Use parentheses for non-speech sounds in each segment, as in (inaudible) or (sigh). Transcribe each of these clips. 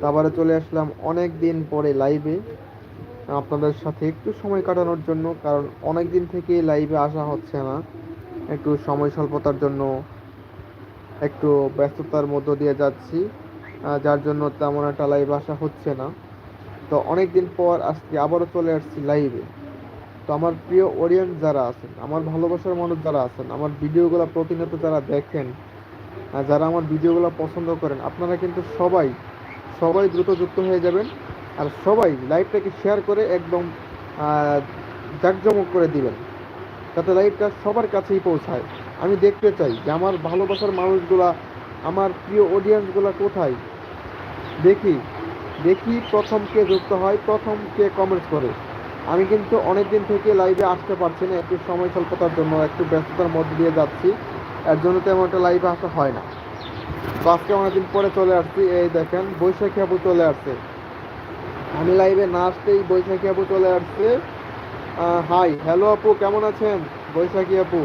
তারপরে চলে আসলাম অনেক দিন পরে লাইভে আপনাদের সাথে একটু সময় কাটানোর জন্য, কারণ অনেক দিন থেকে লাইভে আসা হচ্ছে না। একটু সময় স্বল্পতার জন্য, একটু ব্যস্ততার মধ্য দিয়ে যাচ্ছি যার জন্য তেমন একটা লাইভ আসা হচ্ছে না। তো অনেক দিন পর আজকে আবারও চলে আসছি লাইভে তো আমার প্রিয় অডিয়েন্স যারা আছেন, আমার ভালোবাসার মানুষ যারা আছেন, আমার ভিডিওগুলো প্রতিনিয়ত যারা দেখেন যারা আমার ভিডিওগুলো পছন্দ করেন, আপনারা কিন্তু সবাই সবাই দ্রুত যুক্ত হয়ে যাবেন আর সবাই লাইভটাকে শেয়ার করে একদম জাঁকজমক করে দিবেন। যাতে লাইভটা সবার কাছেই পৌঁছায়। আমি দেখতে চাই যে আমার ভালোবাসার মানুষগুলা, আমার প্রিয় অডিয়েন্সগুলা কোথায়। দেখি দেখি প্রথম কে যুক্ত হয়, প্রথম কে কমেন্টস করে। আমি কিন্তু অনেক দিন থেকে লাইভে আসতে পারছি না, একটু সময় স্বল্পতার জন্য, একটু ব্যস্ততার মধ্যে দিয়ে যাচ্ছি। এর জন্য তেমন একটা লাইভে আসা হয় না। তো আজকে অনেকদিন পরে চলে আসছি, এই দেখেন, বৈশাখী আপু চলে আসছে। আমি লাইভে না আসতেই বৈশাখী আপু চলে আসছে। হাই হ্যালো আপু, কেমন আছেন? বৈশাখী আপু,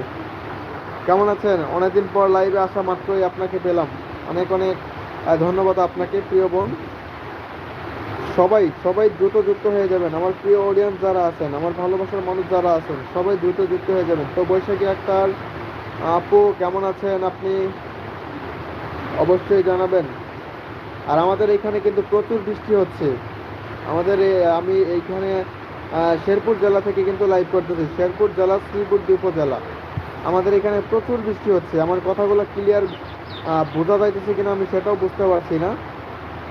কেমন আছেন? অনেকদিন পর লাইভে আসা মাত্রই আপনাকে পেলাম। অনেক অনেক ধন্যবাদ আপনাকে, প্রিয় বোন। সবাই সবাই দ্রুত যুক্ত হয়ে যাবেন। আমার প্রিয় অডিয়েন্স যারা আছেন, আমার ভালোবাসার মানুষ যারা আছেন, সবাই দ্রুত যুক্ত হয়ে যাবেন। তো বৈশাখী আক্তার, আপু, কেমন আছেন আপনি? অবশ্যই জানাবেন। আর আমাদের এখানে কিন্তু প্রচুর বৃষ্টি হচ্ছে। আমাদের আমি এইখানে শেরপুর জেলা থেকে কিন্তু লাইভ করতেছি। শেরপুর জেলা শ্রীপুর উপজেলা। আমাদের এখানে প্রচুর বৃষ্টি হচ্ছে। আমার কথাগুলো ক্লিয়ার বোঝা যাইতেছে কিনা আমি সেটাও বুঝতে পারছি না।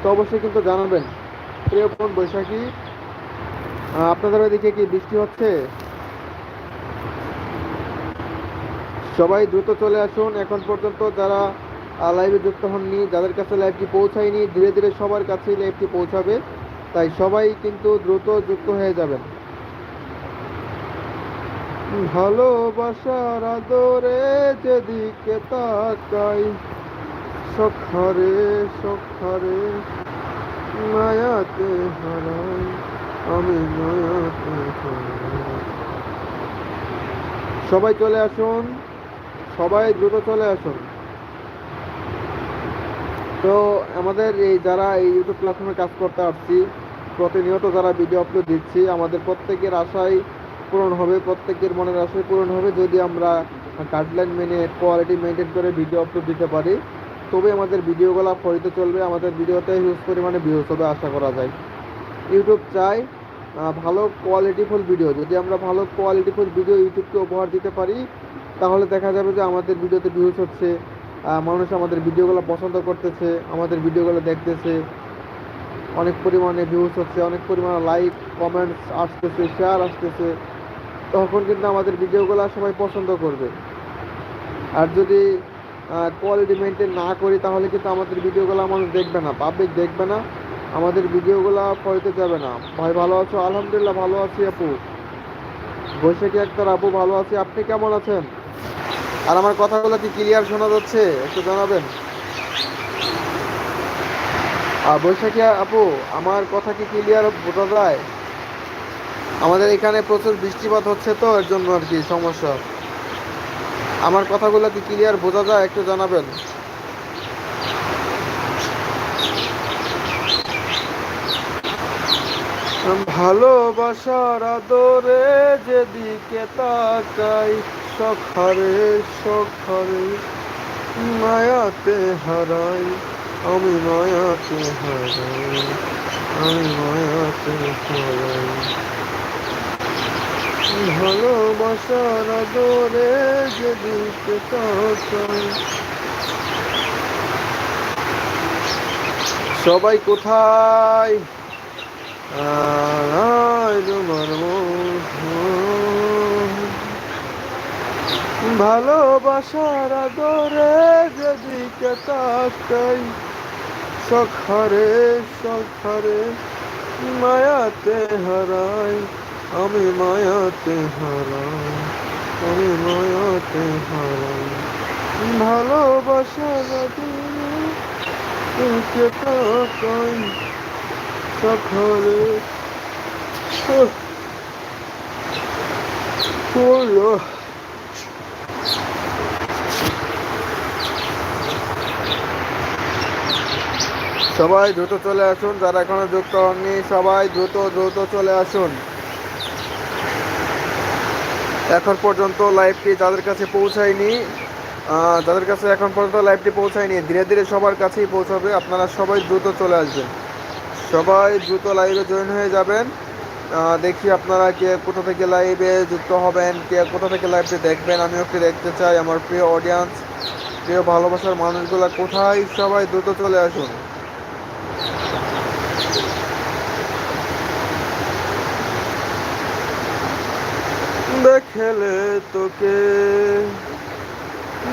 তো অবশ্যই কিন্তু জানাবেন। প্রিয় বোন বৈশাখী আপনাদের ওইদিকে কি বৃষ্টি হচ্ছে? সবাই দ্রুত চলে আসুন। এখন পর্যন্ত যারা লাইভে যুক্ত হননি, যাদের কাছে লাইভটি পৌঁছায়নি, ধীরে ধীরে সবার কাছেই লাইভটি পৌঁছাবে, তাই সবাই কিন্তু দ্রুত যুক্ত হয়ে যাবেন। ভালোবাসার আদরে যেদিকে তাকাই, সখরে সখরে, মায়াতে হারাই, আমি মায়াতে সবাই চলে আসুন, সবাই দ্রুত চলে আসুন। তো আমাদের এই যারা এই ইউটিউব প্ল্যাটফর্মে কাজ করতে আসছি, প্রতিনিয়ত যারা ভিডিও আপলোড দিচ্ছি, আমাদের প্রত্যেকের আশাই পূরণ হবে, প্রত্যেকের মনের আশাই পূরণ হবে যদি আমরা গাইডলাইন মেনে কোয়ালিটি মেনটেন করে ভিডিও আপলোড দিতে পারি। তবে আমাদের ভিডিওগুলো ফরিতে চলবে, আমাদের ভিডিওতে হিউজ পরিমাণে ভিউজ হবে আশা করা যায়। ইউটিউব চাই ভালো কোয়ালিটিফুল ভিডিও যদি আমরা ভালো কোয়ালিটিফুল ভিডিও ইউটিউবকে উপহার দিতে পারি, তাহলে দেখা যাবে যে আমাদের ভিডিওতে ভিউজ হচ্ছে মানুষ আমাদের ভিডিওগুলো পছন্দ করতেছে, আমাদের ভিডিওগুলো দেখতেছে। অনেক পরিমাণে ভিউজ হচ্ছে, অনেক পরিমাণে লাইক কমেন্টস আসতেছে শেয়ার আসতেছে। তখন কিন্তু আমাদের ভিডিওগুলো সবাই পছন্দ করবে। আর যদি কোয়ালিটি মেনটেন না করি, তাহলে কিন্তু আমাদের ভিডিওগুলো মানুষ দেখবে না পাবলিক দেখবে না, আমাদের ভিডিওগুলো পড়তে যাবে না। ভাই, ভালো আছো? আলহামদুলিল্লাহ ভালো আছি আপু। বৈশাখী আক্তার, আপু ভালো আছি। আপনি কেমন আছেন? আর আমার কথাগুলো কি ক্লিয়ার শোনা যাচ্ছে? একটু জানাবেন? আর বৈশাখী আপু, আমার কথা কি ক্লিয়ার বোঝা যায়? আমাদের এখানে প্রচুর বৃষ্টিপাত হচ্ছে তো, এর জন্য আর কি সমস্যা। আমার কথাগুলো কি ক্লিয়ার বোঝা যায়? একটু জানাবেন? ভালোবাসার আদরে যেদিকে তাকাই সখরে সখরে, মায়াতে হারাই, আমি মায়াতে হারাই, আমি মায়াতে হারাই। ভালোবাসার আদরে যেদিকে তাকাই সবাই কোথায়? তোমার মন। ভালোবাসার আদরে যেদিকে তাকাই, সখরে সখরে মায়াতে হারাই, আমি মায়াতে হারাই, আমি মায়াতে হারাই। ভালোবাসার আদরে যেদিকে তাকাই, সখরে হলো সবাই দ্রুত চলে আসুন, যারা এখনও যুক্ত হননি, সবাই দ্রুত দ্রুত চলে আসুন। এখন পর্যন্ত লাইভটি যাদের কাছে পৌঁছায়নি যাদের কাছে এখন পর্যন্ত লাইভটি পৌঁছায়নি, ধীরে ধীরে সবার কাছেই পৌঁছাবে। আপনারা সবাই দ্রুত চলে আসবেন। সবাই দ্রুত লাইভে জয়েন হয়ে যাবেন। দেখি আপনারা কে কোথা থেকে লাইভে যুক্ত হবেন, কে কোথা থেকে লাইভটি দেখবেন। আমিও একটু দেখতে চাই আমার প্রিয় অডিয়েন্স প্রিয় ভালোবাসার মানুষগুলো কোথায়? সবাই দ্রুত চলে আসুন। দেখলে তোকে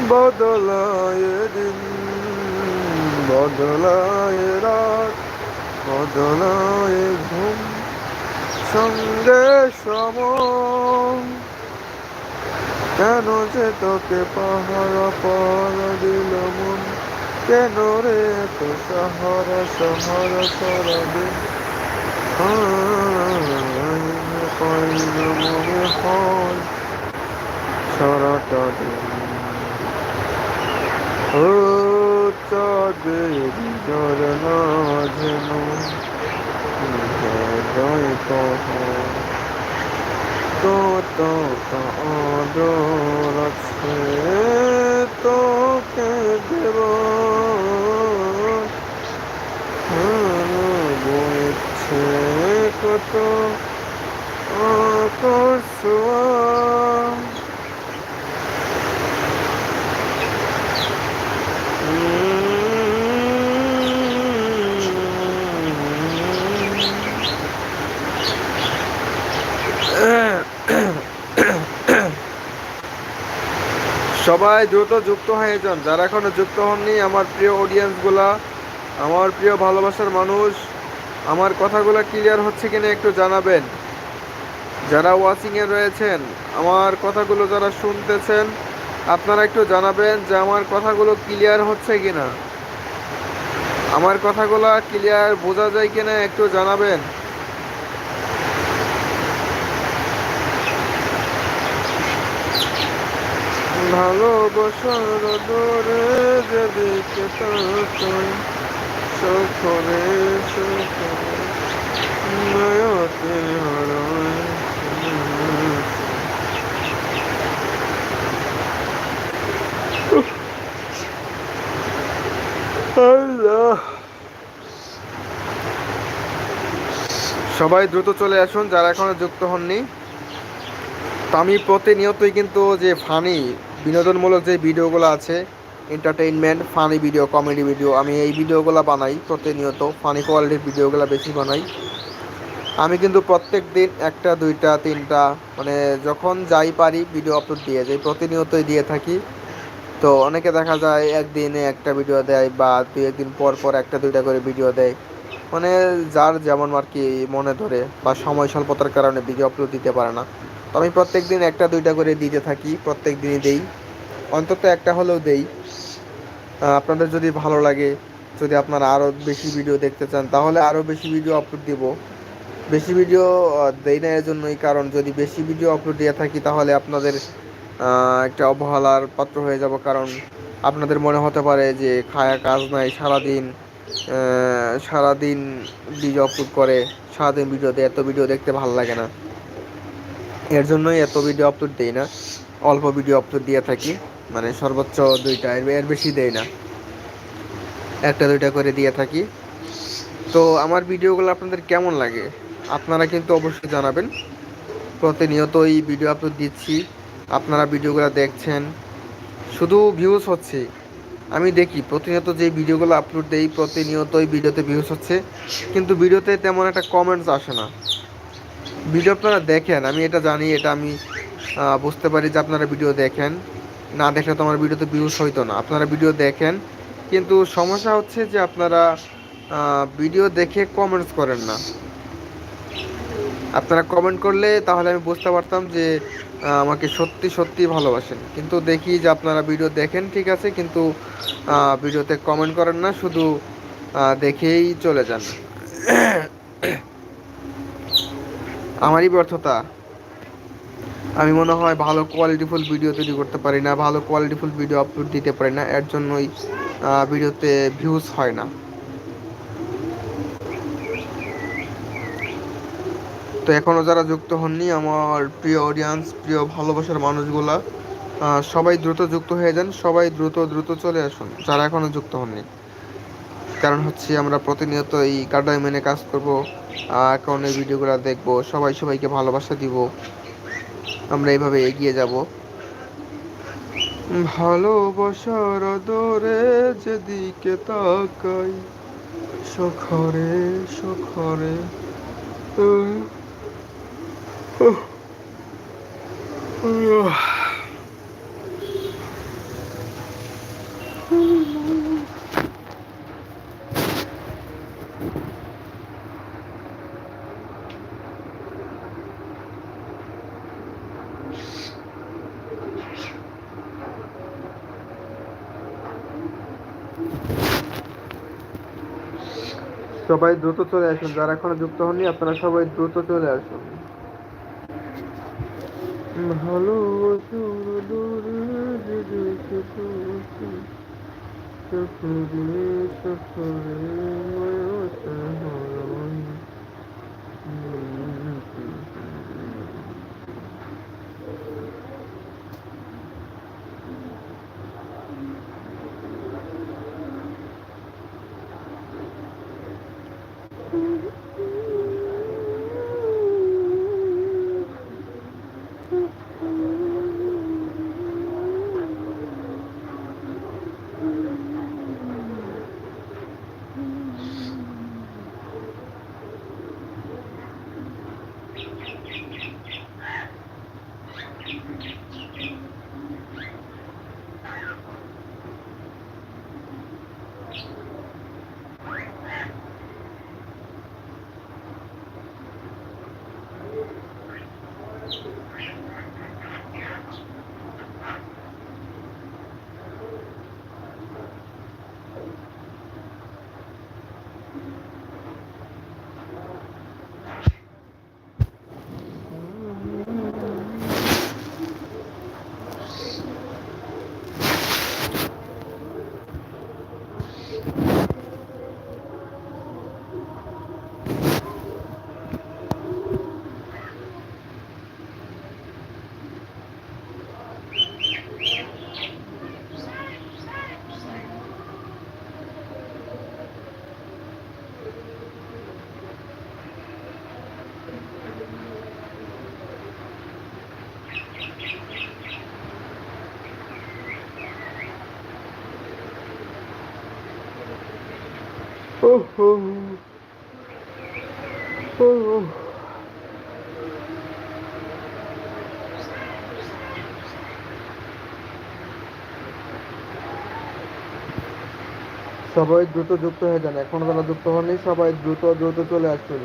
বদলায় দিন, বদলায় রাত, বদলায় ঘুম, সঙ্গে সম কেন যে তোকে পাহারা পাহারা দিল মন, কেন রে তো সাহারা সাহারা সারা দিন? না মনে হয় সারাটা দিন ও চাঁদের ঝরনা যেন হৃদয় কহ। কত আদর আছে তোকে দেব। বইছে কত (coughs) সবাই দ্রুত যুক্ত হয়ে যান যারা এখনও যুক্ত হননি, আমার প্রিয় অডিয়েন্সগুলা আমার প্রিয় ভালোবাসার মানুষ, আমার কথাগুলো ক্লিয়ার হচ্ছে কিনা একটু জানাবেন। যারা ওয়াচিংয়ে রয়েছেন, আমার কথাগুলো যারা শুনতেছেন, আপনারা একটু জানাবেন যে আমার কথাগুলো ক্লিয়ার হচ্ছে কি না আমার কথাগুলো ক্লিয়ার বোঝা যায় কিনা একটু জানাবেন। ভালোবাসার দরে যেদিকে সখরে মায়াতে হারায়। আল্লাহ। সবাই দ্রুত চলে আসুন, যারা এখনও যুক্ত হননি। তো আমি প্রতিনিয়তই কিন্তু যে ফানি, বিনোদনমূলক যে ভিডিওগুলো আছে entertainment funny video comedy video আমি এই ভিডিওগুলো বানাই প্রতিনিয়ত ফানি কোয়ালিটির ভিডিওগুলো বেশি বানাই। আমি কিন্তু প্রত্যেক দিন একটা, দুইটা, তিনটা মানে যখন যাই পারি ভিডিও আপলোড দিয়ে যাই, প্রতিনিয়তই দিয়ে থাকি। তো অনেকে দেখা যায় একদিনে একটা ভিডিও দেয় বা দুই একদিন পর পর একটা দুইটা করে ভিডিও দেয়। মানে যার যেমন আর কি মনে ধরে বা সময় স্বল্পতার কারণে ভিডিও আপলোড দিতে পারে না। তো আমি প্রত্যেক দিন একটা দুইটা করে দিতে থাকি প্রত্যেক দিনই দেই। অন্তত একটা হলেও দেই। আপনাদের যদি ভালো লাগে, যদি আপনারা আরও বেশি ভিডিও দেখতে চান, তাহলে আরও বেশি ভিডিও আপলোড দিব। বেশি ভিডিও দেই না এর জন্যই কারণ যদি বেশি ভিডিও আপলোড দিয়ে থাকি, তাহলে আপনাদের একটা অবহেলার পাত্র হয়ে যাব কারণ আপনাদের মনে হতে পারে যে খায়া কাজ নাই, সারাদিন সারাদিন ভিডিও আপলোড করে, সারাদিন ভিডিও দেয়, এত ভিডিও দেখতে ভালো লাগে না। এর জন্যই এত ভিডিও আপলোড দেই না, অল্প ভিডিও আপলোড দিয়ে থাকি মানে সর্বোচ্চ দুইটা, এর এর বেশি দেই না। একটা, দুইটা করে দিয়ে থাকি। তো আমার ভিডিওগুলো আপনাদের কেমন লাগে? আপনারা কিন্তু অবশ্যই জানাবেন। প্রতিনিয়তই ভিডিও আপলোড দিচ্ছি। আপনারা ভিডিওগুলো দেখছেন, শুধু ভিউজ হচ্ছে। আমি দেখি, প্রতিনিয়ত যে ভিডিওগুলো আপলোড দেই, প্রতিনিয়তই ভিডিওতে ভিউজ হচ্ছে। কিন্তু ভিডিওতে তেমন একটা কমেন্টস আসে না। ভিডিও আপনারা দেখেন, আমি এটা জানি, এটা আমি বুঝতে পারি যে আপনারা ভিডিও দেখেন। না দেখলে তো আমার ভিডিওতে ভিউজ হইতো না। আপনারা ভিডিও দেখেন, কিন্তু সমস্যা হচ্ছে যে আপনারা ভিডিও দেখে কমেন্টস করেন না। আপনারা কমেন্ট করলে তাহলে আমি বুঝতে পারতাম যে আমাকে সত্যি সত্যি ভালোবাসেন। কিন্তু দেখি যে আপনারা ভিডিও দেখেন, ঠিক আছে? কিন্তু ভিডিওতে কমেন্ট করেন না, শুধু দেখেই চলে যান। আমারই ব্যর্থতা। আমি মনে হয় ভালো কোয়ালিটিফুল ভিডিও তৈরি করতে পারি না, ভালো কোয়ালিটিফুল ভিডিও আপলোড দিতে পারি না, এর জন্যই ভিডিওতে ভিউজ হয় না। তো এখনও যারা যুক্ত হননি, আমার প্রিয় অডিয়েন্স প্রিয় ভালোবাসার মানুষগুলা সবাই দ্রুত যুক্ত হয়ে যান, সবাই দ্রুত দ্রুত চলে আসুন, যারা এখনও যুক্ত হননি কারণ হচ্ছে আমরা প্রতিনিয়ত এই গাডাই মেনে কাজ করব এই ভিডিওগুলো দেখব, সবাই সবাইকে ভালোবাসা দিব, আমরা এইভাবে এগিয়ে যাব ভালোবাসার দরে যেদিকে তাকাই, সখরে সখরে। সবাই দ্রুত চলে আসুন যারা এখনও যুক্ত হননি আপনারা সবাই দ্রুত চলে আসুন। ভালোবাসার দূর যেদিকে সফরে সখরে সখরে সবাই দ্রুত যুক্ত হয়ে যান। এখনও যারা যুক্ত হননি, সবাই দ্রুত দ্রুত চলে আসুন।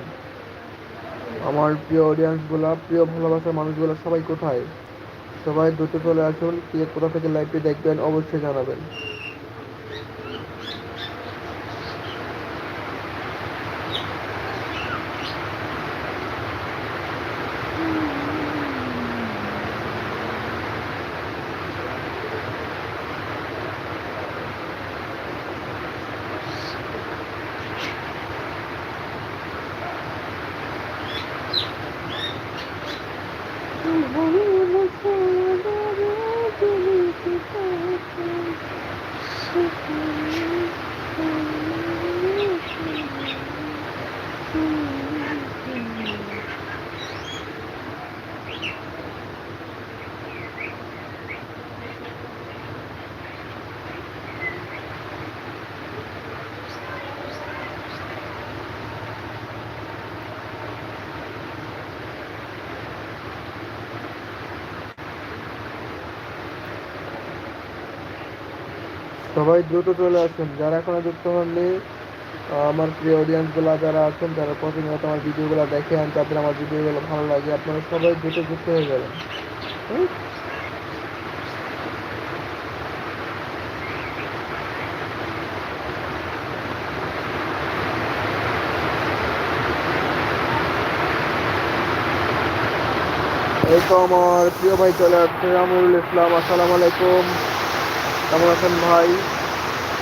আমার প্রিয় অডিয়েন্সগুলা প্রিয় ভালোবাসার মানুষগুলো, সবাই কোথায়? সবাই দ্রুত চলে আসুন, কে কোথা থেকে লাইভটি দেখবেন, অবশ্যই জানাবেন। সবাই দ্রুত চলে আসুন। যারা এখনও যুক্ত হননি আমার প্রিয় অডিয়েন্সগুলো যারা আছেন, যারা প্রতিনিয়ত আমার ভিডিওগুলো দেখেন যাদের আমার ভিডিওগুলো ভালো লাগে। আপনারা সবাই দ্রুত যুক্ত হয়ে যাবেন এই তো আমার প্রিয় ভাই চলে আসছে আমরুল ইসলাম, আসসালামু আলাইকুম। কেমন আছেন ভাই?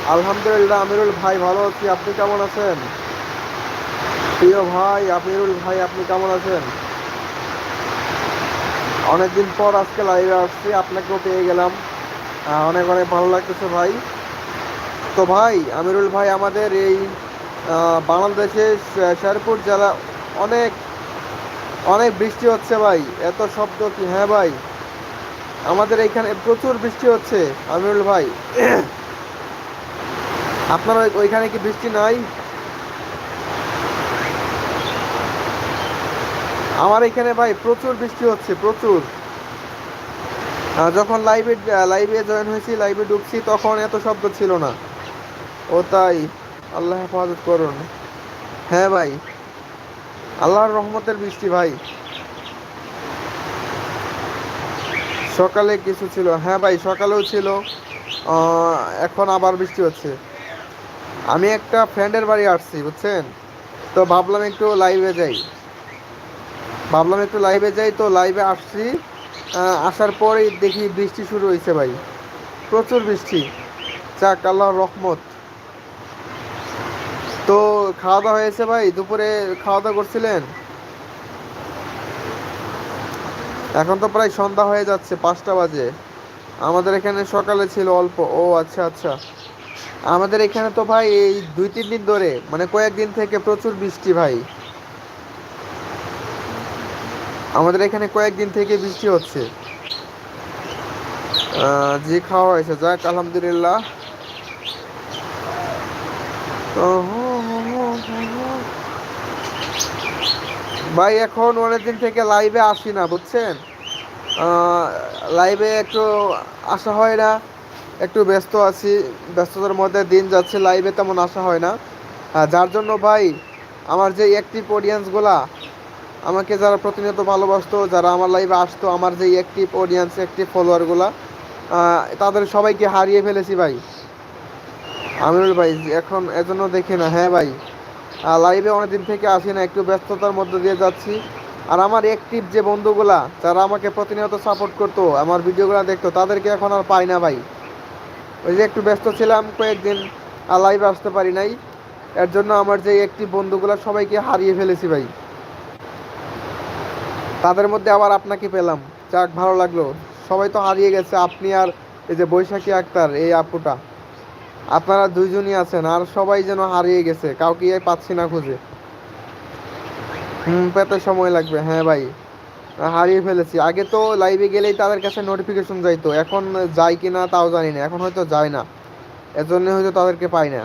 আলহামদুলিল্লাহ আমিরুল ভাই ভালো আছি। আপনি কেমন আছেন? প্রিয় ভাই আমিরুল ভাই আপনি কেমন আছেন? অনেকদিন পর আজকে লাইভে আসছি আপনাকেও পেয়ে গেলাম। অনেক অনেক ভালো লাগতেছে ভাই। তো ভাই আমিরুল ভাই আমাদের এই আহ, বাংলাদেশের শে- শেরপুর জেলা অনেক অনেক বৃষ্টি হচ্ছে ভাই। এত শব্দ কি? হ্যাঁ ভাই। আমাদের এইখানে প্রচুর বৃষ্টি হচ্ছে, আমিরুল ভাই। (clears throat) আপনার ওইখানে কি বৃষ্টি নাই? আমার এখানে ভাই প্রচুর বৃষ্টি হচ্ছে, প্রচুর। যখন লাইভে লাইভে জয়েন হয়েছি লাইভে ঢুকছি, তখন এত শব্দ ছিল না। ও তাই, আল্লাহ হেফাজত করুন। হ্যাঁ ভাই, আল্লাহর রহমতের বৃষ্টি ভাই। সকালে কিছু ছিল। হ্যাঁ ভাই, সকালেও ছিল। এখন আবার বৃষ্টি হচ্ছে। আমি একটা ফ্রেন্ডের বাড়ি আসছি, বুঝছেন? তো ভাবলাম একটু লাইভে যাই। ভাবলাম একটু লাইভে যাই, তো লাইভে আসছি। আসার পরেই দেখি বৃষ্টি শুরু হয়েছে ভাই। প্রচুর বৃষ্টি। যাক, আল্লাহর রহমত। তো খাওয়া দাওয়া হয়েছে ভাই? দুপুরে খাওয়া দাওয়া করছিলেন? এখন তো প্রায় সন্ধ্যা হয়ে যাচ্ছে, পাঁচটা বাজে। আমাদের এখানে সকালে ছিল অল্প। ও আচ্ছা আচ্ছা। আমাদের এখানে তো ভাই এই দুই, তিন দিন ধরে মানে কয়েকদিন থেকে প্রচুর বৃষ্টি ভাই। আমাদের এখানে কয়েকদিন থেকে বৃষ্টি হচ্ছে। জি খাওয়া হয়েছে, যাক, আলহামদুলিল্লাহ। ভাই, এখন অনেকদিন থেকে লাইভে আসি না, বুঝছেন? লাইভে একটু আসা হয় না, একটু ব্যস্ত আছি, ব্যস্ততার মধ্যে দিন যাচ্ছে লাইভে তেমন আসা হয় না। যার জন্য ভাই, আমার যে অ্যাক্টিভ অডিয়েন্সগুলা আমাকে যারা প্রতিনিয়ত ভালোবাসতো, যারা আমার লাইভে আসতো, আমার যে অ্যাক্টিভ অডিয়েন্স অ্যাক্টিভ ফলোয়ারগুলা তাদের সবাইকে হারিয়ে ফেলেছি ভাই। আমিরুল ভাই, এখন এজন্য দেখি না। হ্যাঁ ভাই। লাইভে অনেকদিন থেকে আসি না, একটু ব্যস্ততার মধ্যে দিয়ে যাচ্ছি। আর আমার অ্যাক্টিভ যে বন্ধুগুলা যারা আমাকে প্রতিনিয়ত সাপোর্ট করতো, আমার ভিডিওগুলো দেখতো, তাদেরকে এখন আর পাই না ভাই। ওই যে একটু ব্যস্ত ছিলাম, কয়েকদিন আর লাইভে আসতে পারি নাই। এর জন্য আমার যে অ্যাক্টিভ বন্ধুগুলা, সবাইকে হারিয়ে ফেলেছি ভাই। তাদের মধ্যে আবার আপনাকে পেলাম। যাক, ভালো লাগল। সবাই তো হারিয়ে গেছে, আপনি আর এই যে বৈশাখী আক্তার, এই আপুটা। আপনারা দুইজনই আছেন, আর সবাই যেন হারিয়ে গেছে কাউকে পাচ্ছি না খুঁজে। হুম, পেতে সময় লাগবে হ্যাঁ ভাই। হারিয়ে ফেলেছি। আগে তো লাইভে গেলেই তাদের কাছে নোটিফিকেশন যাইতো, এখন যায় কি না তাও জানি না, এখন হয়তো যায় না। এজন্য হয়তো তাদেরকে পাই না।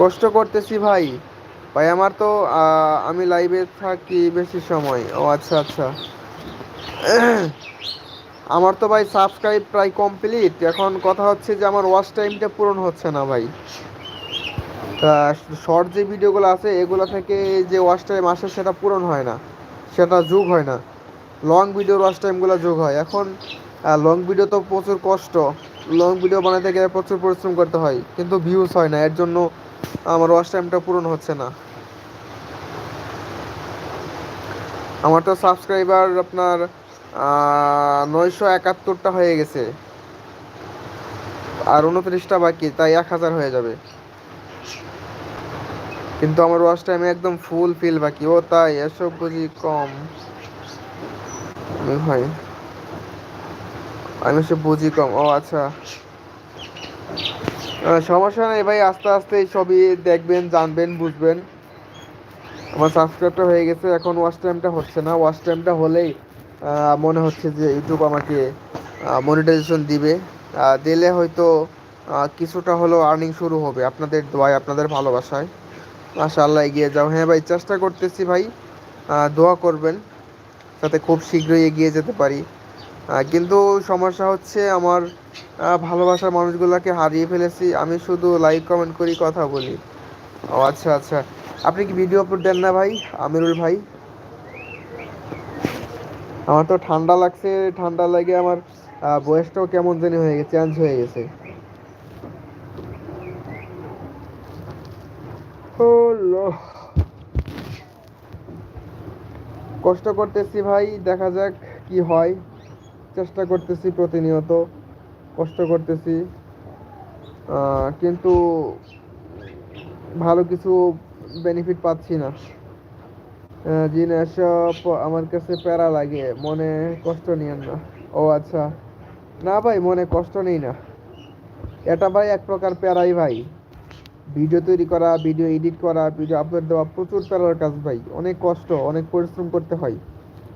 কষ্ট করতেছি ভাই। ভাই, আমার তো আমি লাইভে থাকি বেশি সময়। ও আচ্ছা আচ্ছা। আমার তো ভাই সাবস্ক্রাইব প্রায় কমপ্লিট এখন কথা হচ্ছে যে আমার ওয়াচ টাইমটা পূরণ হচ্ছে না ভাই। শর্ট যে ভিডিওগুলো আছে, এগুলো থেকে যে ওয়াচ টাইম আসে সেটা পূরণ হয় না। সেটা যোগ হয় না। লং ভিডিওর ওয়াচ টাইমগুলো যোগ হয়। এখন লং ভিডিও তো প্রচুর কষ্ট। লং ভিডিও বানাতে গেলে প্রচুর পরিশ্রম করতে হয়। কিন্তু ভিউজ হয় না। এর জন্য আমার ওয়াচ টাইমটা পূরণ হচ্ছে না। আমার তো সাবস্ক্রাইবার আপনার নয়শো একাত্তরটা হয়ে গেছে। আর উনত্রিশটা বাকি, তাই এক হাজার হয়ে যাবে। কিন্তু আমার ওয়াচ টাইমে একদম ফুল ফিল বাকি। ও তাই, এসব বুঝি কম। হয়। আমি সব বুঝি কম। ও আচ্ছা। সমস্যা নেই ভাই, আস্তে আস্তে সবই দেখবেন, জানবেন, বুঝবেন। আমার সাবস্ক্রাইবটা হয়ে গেছে, এখন ওয়াচ টাইমটা হচ্ছে না। ওয়াচ টাইমটা হলেই মনে হচ্ছে যে ইউটিউব আমাকে মনিটাইজেশন দিবে। দিলে হয়তো কিছুটা হলেও আর্নিং শুরু হবে আপনাদের দোয়ায়, আপনাদের ভালোবাসায়। মাশাআল্লাহ, এগিয়ে যাও। হ্যাঁ ভাই, চেষ্টা করতেছি ভাই। দোয়া করবেন, যাতে খুব শীঘ্রই এগিয়ে যেতে পারি। কিন্তু সমস্যা হচ্ছে আমার ভালোবাসার মানুষগুলোকে হারিয়ে ফেলেছি। আমি শুধু লাইক কমেন্ট করি, কথা বলি। ও আচ্ছা আচ্ছা। আপনি কি ভিডিও আপলোড দেন না ভাই, আমিরুল ভাই? আমার তো ঠান্ডা লাগছে, ঠান্ডা লাগে আমার বয়সটাও কেমন জানি হয়ে গেছে চেঞ্জ হয়ে গেছে। কষ্ট করতেছি ভাই, দেখা যাক কি হয়। চেষ্টা করতেছি প্রতিনিয়ত, কষ্ট করতেছি। কিন্তু ভালো কিছু বেনিফিট পাচ্ছি না। জি না সব আমার কাছে প্যারা লাগে, মনে কষ্ট নিয়েন না। ও আচ্ছা। না ভাই, মনে কষ্ট নেই না। এটা ভাই এক প্রকার প্যারাই ভাই। ভিডিও তৈরি করা, ভিডিও এডিট করা, ভিডিও আপলোড দেওয়া প্রচুর প্যারার কাজ ভাই। অনেক কষ্ট, অনেক পরিশ্রম করতে হয়।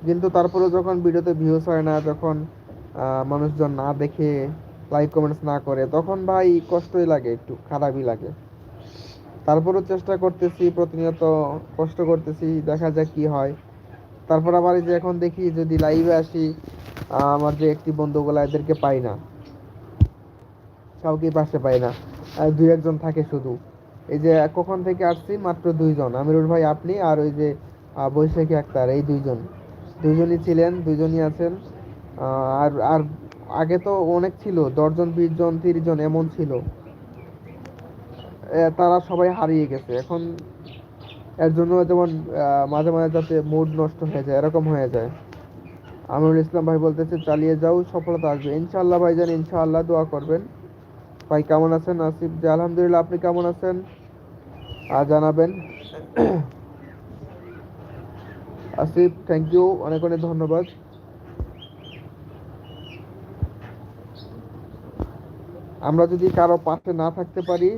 কিন্তু তারপরেও যখন ভিডিওতে ভিউজ হয় না, যখন মানুষজন না দেখে লাইক কমেন্টস না করে, তখন ভাই কষ্টই লাগে, একটু খারাপই লাগে। তারপরেও চেষ্টা করতেছি, প্রতিনিয়ত কষ্ট করতেছি, দেখা যাক কি হয়। তারপর আবার এই যে এখন দেখি যদি লাইভে আসি আমার যে একটি বন্ধুগুলা এদেরকে পাই না। কাউকে পাশে পাই না। দুই একজন থাকে শুধু। এই যে কখন থেকে আসছি? মাত্র দুইজন। আমিরুল ভাই আপনি আর ওই যে বৈশাখী আক্তার, এই দুইজন। দুইজনই ছিলেন, দুইজনই আছেন। আর আর আগে তো অনেক ছিল, দশজন বিশ জন তিরিশ জন এমন ছিল। তারা সবাই হারিয়ে গেছে। এখন এর জন্য যেমন মাঝে মাঝে যাতে মুড নষ্ট হয়ে যায়, এরকম হয়ে যায়। আমিরুল ইসলাম ভাই বলতেছে, চালিয়ে যাও, সফলতা আসবে। ইনশাআল্লাহ ভাইজান ইনশাআল্লাহ দোয়া করবেন। ভাই কেমন আছেন? আসিফ জি আলহামদুলিল্লাহ, আপনি কেমন আছেন? আর জানাবেন। আসিফ থ্যাংক ইউ অনেক অনেক ধন্যবাদ। আমরা যদি কারও পাশে না থাকতে পারি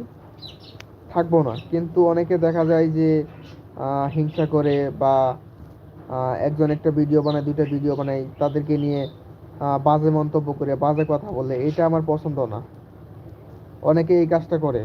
থাকব না। কিন্তু অনেকে দেখা যায় যে হিংসা করে বা একজন একটা ভিডিও বানায়, দুইটা ভিডিও বানায়, তাদেরকে নিয়ে বাজে মন্তব্য করে, বাজে কথা বলে, এটা আমার পছন্দ না। অনেকে এই কাজটা করে।